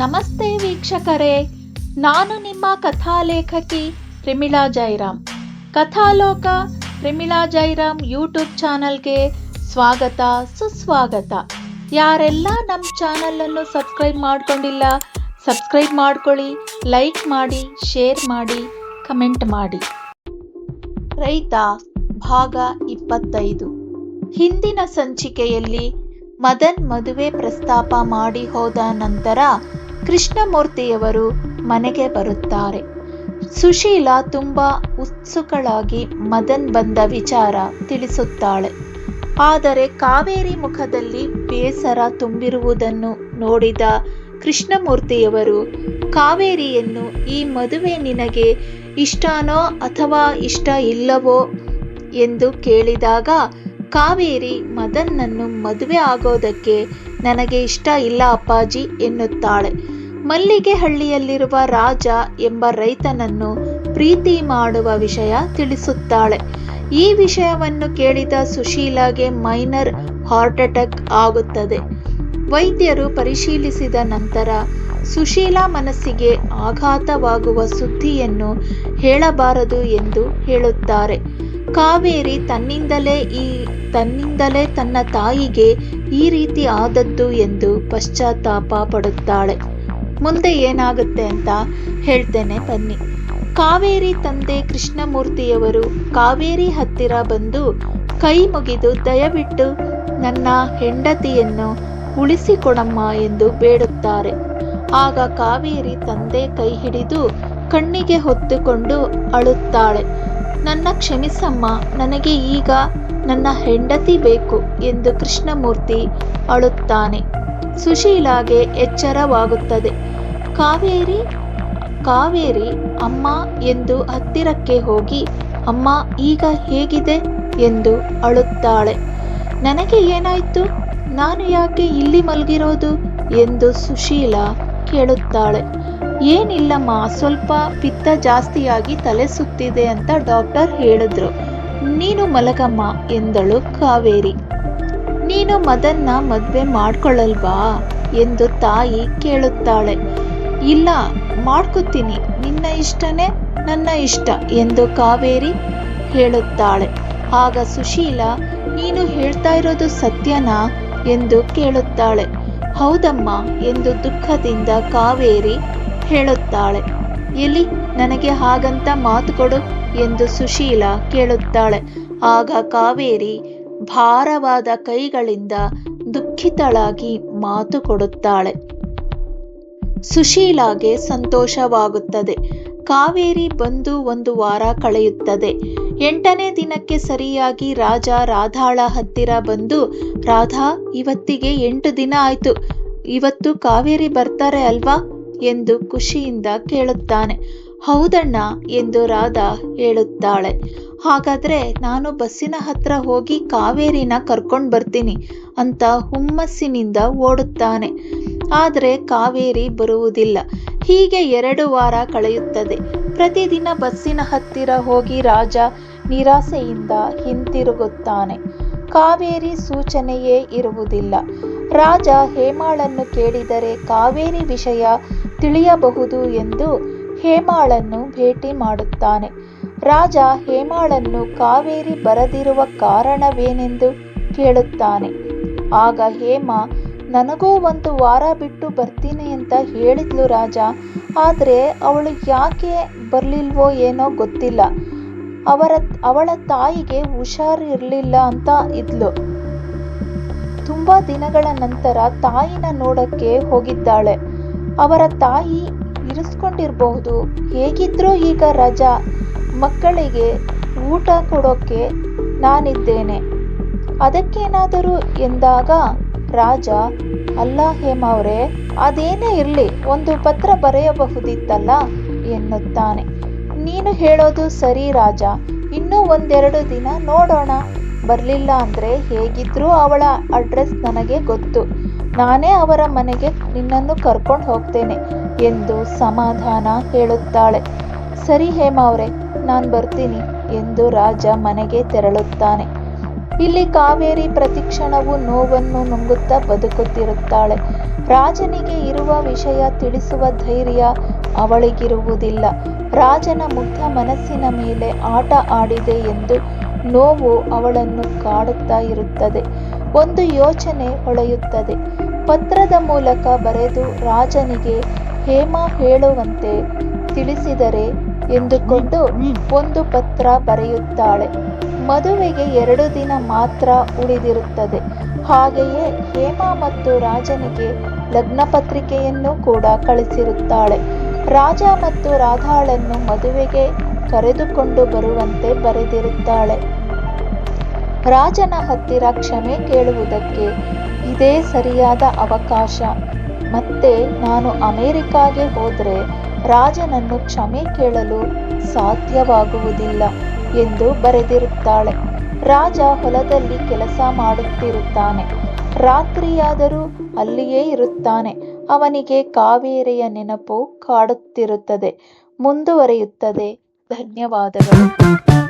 ನಮಸ್ತೆ ವೀಕ್ಷಕರೇ, ನಾನು ನಿಮ್ಮ ಕಥಾಲೇಖಕಿ ಪ್ರಮಿಳಾ ಜೈರಾಮ್. ಕಥಾಲೋಕ ಪ್ರಿಮಿಳಾ ಜೈರಾಮ್ ಯೂಟ್ಯೂಬ್ ಚಾನಲ್ಗೆ ಸ್ವಾಗತ, ಸುಸ್ವಾಗತ. ಯಾರೆಲ್ಲ ನಮ್ಮ ಚಾನಲನ್ನು ಸಬ್ಸ್ಕ್ರೈಬ್ ಮಾಡ್ಕೊಂಡಿಲ್ಲ, ಸಬ್ಸ್ಕ್ರೈಬ್ ಮಾಡ್ಕೊಳ್ಳಿ, ಲೈಕ್ ಮಾಡಿ, ಶೇರ್ ಮಾಡಿ, ಕಮೆಂಟ್ ಮಾಡಿ. ರೈತ ಭಾಗ ಇಪ್ಪತ್ತೈದು. ಹಿಂದಿನ ಸಂಚಿಕೆಯಲ್ಲಿ ಮದನ್ ಮದುವೆ ಪ್ರಸ್ತಾಪ ಮಾಡಿ ಹೋದ ನಂತರ ಕೃಷ್ಣಮೂರ್ತಿಯವರು ಮನೆಗೆ ಬರುತ್ತಾರೆ. ಸುಶೀಲಾ ತುಂಬಾ ಉತ್ಸುಕಳಾಗಿ ಮದನ್ ಬಂದ ವಿಚಾರ ತಿಳಿಸುತ್ತಾಳೆ. ಆದರೆ ಕಾವೇರಿ ಮುಖದಲ್ಲಿ ಬೇಸರ ತುಂಬಿರುವುದನ್ನು ನೋಡಿದ ಕೃಷ್ಣಮೂರ್ತಿಯವರು, ಕಾವೇರಿಯನ್ನು ಈ ಮದುವೆ ನಿನಗೆ ಇಷ್ಟನೋ ಅಥವಾ ಇಷ್ಟ ಇಲ್ಲವೋ? ಎಂದು ಕೇಳಿದಾಗ ಕಾವೇರಿ ಮದನ್ನನ್ನು ಮದುವೆ ಆಗೋದಕ್ಕೆ ನನಗೆ ಇಷ್ಟ ಇಲ್ಲ ಅಪ್ಪಾಜಿ ಎನ್ನುತ್ತಾಳೆ. ಮಲ್ಲಿಗೆ ಹಳ್ಳಿಯಲ್ಲಿರುವ ರಾಜ ಎಂಬ ರೈತನನ್ನು ಪ್ರೀತಿ ಮಾಡುವ ವಿಷಯ ತಿಳಿಸುತ್ತಾಳೆ. ಈ ವಿಷಯವನ್ನು ಕೇಳಿದ ಸುಶೀಲಾಗೆ ಮೈನರ್ ಹಾರ್ಟ್ ಅಟ್ಯಾಕ್ ಆಗುತ್ತದೆ. ವೈದ್ಯರು ಪರಿಶೀಲಿಸಿದ ನಂತರ ಸುಶೀಲಾ ಮನಸ್ಸಿಗೆ ಆಘಾತವಾಗುವ ಸುದ್ದಿಯನ್ನು ಹೇಳಬಾರದು ಎಂದು ಹೇಳುತ್ತಾರೆ. ಕಾವೇರಿ ತನ್ನಿಂದಲೇ ಈ, ತನ್ನಿಂದಲೇ ತನ್ನ ತಾಯಿಗೆ ಈ ರೀತಿ ಆದದ್ದು ಎಂದು ಪಶ್ಚಾತ್ತಾಪ ಪಡುತ್ತಾಳೆ. ಮುಂದೆ ಏನಾಗುತ್ತೆ ಅಂತ ಹೇಳ್ತೇನೆ, ಬನ್ನಿ. ಕಾವೇರಿ ತಂದೆ ಕೃಷ್ಣಮೂರ್ತಿಯವರು ಕಾವೇರಿ ಹತ್ತಿರ ಬಂದು ಕೈ ಮುಗಿದು ದಯವಿಟ್ಟು ನನ್ನ ಹೆಂಡತಿಯನ್ನು ಉಳಿಸಿಕೊಡಮ್ಮ ಎಂದು ಬೇಡುತ್ತಾರೆ. ಆಗ ಕಾವೇರಿ ತಂದೆ ಕೈ ಹಿಡಿದು ಕಣ್ಣಿಗೆ ಹೊತ್ತುಕೊಂಡು ಅಳುತ್ತಾಳೆ. ನನ್ನ ಕ್ಷಮಿಸಮ್ಮ, ನನಗೆ ಈಗ ನನ್ನ ಹೆಂಡತಿ ಬೇಕು ಎಂದು ಕೃಷ್ಣಮೂರ್ತಿ ಅಳುತ್ತಾನೆ. ಸುಶೀಲಾಗೆ ಎಚ್ಚರವಾಗುತ್ತದೆ. ಕಾವೇರಿ ಕಾವೇರಿ ಅಮ್ಮ ಎಂದು ಹತ್ತಿರಕ್ಕೆ ಹೋಗಿ, ಅಮ್ಮ ಈಗ ಹೇಗಿದೆ ಎಂದು ಅಳುತ್ತಾಳೆ. ನನಗೆ ಏನಾಯ್ತು? ನಾನು ಯಾಕೆ ಇಲ್ಲಿ ಮಲಗಿರೋದು? ಎಂದು ಸುಶೀಲಾ ಕೇಳುತ್ತಾಳೆ. ಏನಿಲ್ಲಮ್ಮ, ಸ್ವಲ್ಪ ಪಿತ್ತ ಜಾಸ್ತಿಯಾಗಿ ತಲೆ ಸುತ್ತಿದೆ ಅಂತ ಡಾಕ್ಟರ್ ಹೇಳಿದ್ರು. ನೀನು ಮಲಗಮ್ಮ ಎಂದಳು ಕಾವೇರಿ. ನೀನು ಮದನ್ನ ಮದ್ವೆ ಮಾಡ್ಕೊಳ್ಳಲ್ವಾ ಎಂದು ತಾಯಿ ಕೇಳುತ್ತಾಳೆ. ಇಲ್ಲ, ಮಾಡ್ಕೋತೀನಿ, ನಿನ್ನ ಇಷ್ಟನೇ ನನ್ನ ಇಷ್ಟ ಎಂದು ಕಾವೇರಿ ಹೇಳುತ್ತಾಳೆ. ಆಗ ಸುಶೀಲ, ನೀನು ಹೇಳ್ತಾ ಇರೋದು ಸತ್ಯನಾ ಎಂದು ಕೇಳುತ್ತಾಳೆ. ಹೌದಮ್ಮ ಎಂದು ದುಃಖದಿಂದ ಕಾವೇರಿ ಹೇಳುತ್ತಾಳೆ. ಎಲ್ಲಿ ನನಗೆ ಹಾಗಂತ ಮಾತು ಕೊಡು ಎಂದು ಸುಶೀಲ ಕೇಳುತ್ತಾಳೆ. ಆಗ ಕಾವೇರಿ ಭಾರವಾದ ಕೈಗಳಿಂದ ದುಃಖಿತಳಾಗಿ ಮಾತು ಕೊಡುತ್ತಾಳೆ. ಸುಶೀಲಾಗೆ ಸಂತೋಷವಾಗುತ್ತದೆ. ಕಾವೇರಿ ಬಂದು ಒಂದು ವಾರ ಕಳೆಯುತ್ತದೆ. ಎಂಟನೇ ದಿನಕ್ಕೆ ಸರಿಯಾಗಿ ರಾಜ ರಾಧಾಳ ಹತ್ತಿರ ಬಂದು, ರಾಧಾ, ಇವತ್ತಿಗೆ ಎಂಟು ದಿನ ಆಯ್ತು. ಇವತ್ತು ಕಾವೇರಿ ಬರ್ತಾರೆ ಅಲ್ವಾ? ಎಂದು ಖುಷಿಯಿಂದ ಕೇಳುತ್ತಾನೆ. ಹೌದಣ್ಣ ಎಂದು ರಾಧಾ ಹೇಳುತ್ತಾಳೆ. ಹಾಗಾದ್ರೆ ನಾನು ಬಸ್ಸಿನ ಹತ್ರ ಹೋಗಿ ಕಾವೇರಿನ ಕರ್ಕೊಂಡು ಬರ್ತೀನಿ ಅಂತ ಹುಮ್ಮಸ್ಸಿನಿಂದ ಓಡುತ್ತಾನೆ. ಆದರೆ ಕಾವೇರಿ ಬರುವುದಿಲ್ಲ. ಹೀಗೆ ಎರಡು ವಾರ ಕಳೆಯುತ್ತದೆ. ಪ್ರತಿದಿನ ಬಸ್ಸಿನ ಹತ್ತಿರ ಹೋಗಿ ರಾಜ ನಿರಾಸೆಯಿಂದ ಹಿಂತಿರುಗುತ್ತಾನೆ. ಕಾವೇರಿ ಸೂಚನೆಯೇ ಇರುವುದಿಲ್ಲ. ರಾಜ ಹೇಮಾಳನ್ನು ಕೇಳಿದರೆ ಕಾವೇರಿ ವಿಷಯ ತಿಳಿಯಬಹುದು ಎಂದು ಹೇಮಾಳನ್ನು ಭೇಟಿ ಮಾಡುತ್ತಾನೆ. ರಾಜ ಹೇಮಾಳನ್ನು ಕಾವೇರಿ ಬರದಿರುವ ಕಾರಣವೇನೆಂದು ಕೇಳುತ್ತಾನೆ. ಆಗ ಹೇಮ, ನನಗೂ ಒಂದು ವಾರ ಬಿಟ್ಟು ಬರ್ತೀನಿ ಅಂತ ಹೇಳಿದ್ಲು ರಾಜ. ಆದರೆ ಅವಳು ಯಾಕೆ ಬರಲಿಲ್ವೋ ಏನೋ ಗೊತ್ತಿಲ್ಲ. ಅವರ, ಅವಳ ತಾಯಿಗೆ ಹುಷಾರಿರಲಿಲ್ಲ ಅಂತ ಇದ್ಲು. ತುಂಬಾ ದಿನಗಳ ನಂತರ ತಾಯಿನ ನೋಡಕ್ಕೆ ಹೋಗಿದ್ದಾಳೆ. ಅವರ ತಾಯಿ ಇರಿಸ್ಕೊಂಡಿರಬಹುದು. ಹೇಗಿದ್ರೂ ಈಗ ರಜಾ. ಮಕ್ಕಳಿಗೆ ಊಟ ಕೊಡೋಕೆ ನಾನಿದ್ದೇನೆ. ಅದಕ್ಕೇನಾದರೂ ಎಂದಾಗ ರಾಜ, ಅಲ್ಲ ಹೇಮ ಅವರೇ, ಅದೇನೇ ಇರಲಿ, ಒಂದು ಪತ್ರ ಬರೆಯಬಹುದಿತ್ತಲ್ಲ? ಎನ್ನುತ್ತಾನೆ. ನೀನು ಹೇಳೋದು ಸರಿ ರಾಜ. ಇನ್ನೂ ಒಂದೆರಡು ದಿನ ನೋಡೋಣ. ಬರಲಿಲ್ಲ ಅಂದರೆ ಹೇಗಿದ್ರೂ ಅವಳ ಅಡ್ರೆಸ್ ನನಗೆ ಗೊತ್ತು. ನಾನೇ ಅವರ ಮನೆಗೆ ನಿನ್ನನ್ನು ಕರ್ಕೊಂಡು ಹೋಗ್ತೇನೆ ಎಂದು ಸಮಾಧಾನ ಹೇಳುತ್ತಾಳೆ. ಸರಿ ಹೇಮ ಅವರೇ, ನಾನು ಬರ್ತೀನಿ ಎಂದು ರಾಜ ಮನೆಗೆ ತೆರಳುತ್ತಾನೆ. ಇಲ್ಲಿ ಕಾವೇರಿ ಪ್ರತಿಕ್ಷಣವು ನೋವನ್ನು ನುಂಗುತ್ತಾ ಬದುಕುತ್ತಿರುತ್ತಾಳೆ. ರಾಜನಿಗೆ ಇರುವ ವಿಷಯ ತಿಳಿಸುವ ಧೈರ್ಯ ಅವಳಿಗಿರುವುದಿಲ್ಲ. ರಾಜನ ಮುಗ್ಧ ಮನಸ್ಸಿನ ಮೇಲೆ ಆಟ ಆಡಿದೆ ಎಂದು ನೋವು ಅವಳನ್ನು ಕಾಡುತ್ತಾ ಇರುತ್ತದೆ. ಒಂದು ಯೋಚನೆ ಹೊಳೆಯುತ್ತದೆ. ಪತ್ರದ ಮೂಲಕ ಬರೆದು ರಾಜನಿಗೆ, ಹೇಮ ಹೇಳುವಂತೆ ತಿಳಿಸಿದರೆ ಎಂದುಕೊಂಡು ಒಂದು ಪತ್ರ ಬರೆಯುತ್ತಾಳೆ. ಮದುವೆಗೆ ಎರಡು ದಿನ ಮಾತ್ರ ಉಳಿದಿರುತ್ತದೆ. ಹಾಗೆಯೇ ಹೇಮ ಮತ್ತು ರಾಜನಿಗೆ ಲಗ್ನ ಪತ್ರಿಕೆಯನ್ನು ಕೂಡ ಕಳಿಸಿರುತ್ತಾಳೆ. ರಾಜ ಮತ್ತು ರಾಧಾಳನ್ನು ಮದುವೆಗೆ ಕರೆದುಕೊಂಡು ಬರುವಂತೆ ಬರೆದಿರುತ್ತಾಳೆ. ರಾಜನ ಹತ್ತಿರ ಕ್ಷಮೆ ಕೇಳುವುದಕ್ಕೆ ಇದೇ ಸರಿಯಾದ ಅವಕಾಶ. ಮತ್ತೆ ನಾನು ಅಮೆರಿಕಾಗೆ ಹೋದರೆ ರಾಜನನ್ನು ಕ್ಷಮೆ ಕೇಳಲು ಸಾಧ್ಯವಾಗುವುದಿಲ್ಲ ಎಂದು ಬರೆದಿರುತ್ತಾಳೆ. ರಾಜ ಹೊಲದಲ್ಲಿ ಕೆಲಸ ಮಾಡುತ್ತಿರುತ್ತಾನೆ. ರಾತ್ರಿಯಾದರೂ ಅಲ್ಲಿಯೇ ಇರುತ್ತಾನೆ. ಅವನಿಗೆ ಕಾವೇರಿಯ ನೆನಪು ಕಾಡುತ್ತಿರುತ್ತದೆ. ಮುಂದುವರಿಯುತ್ತದೆ. ಧನ್ಯವಾದಗಳು.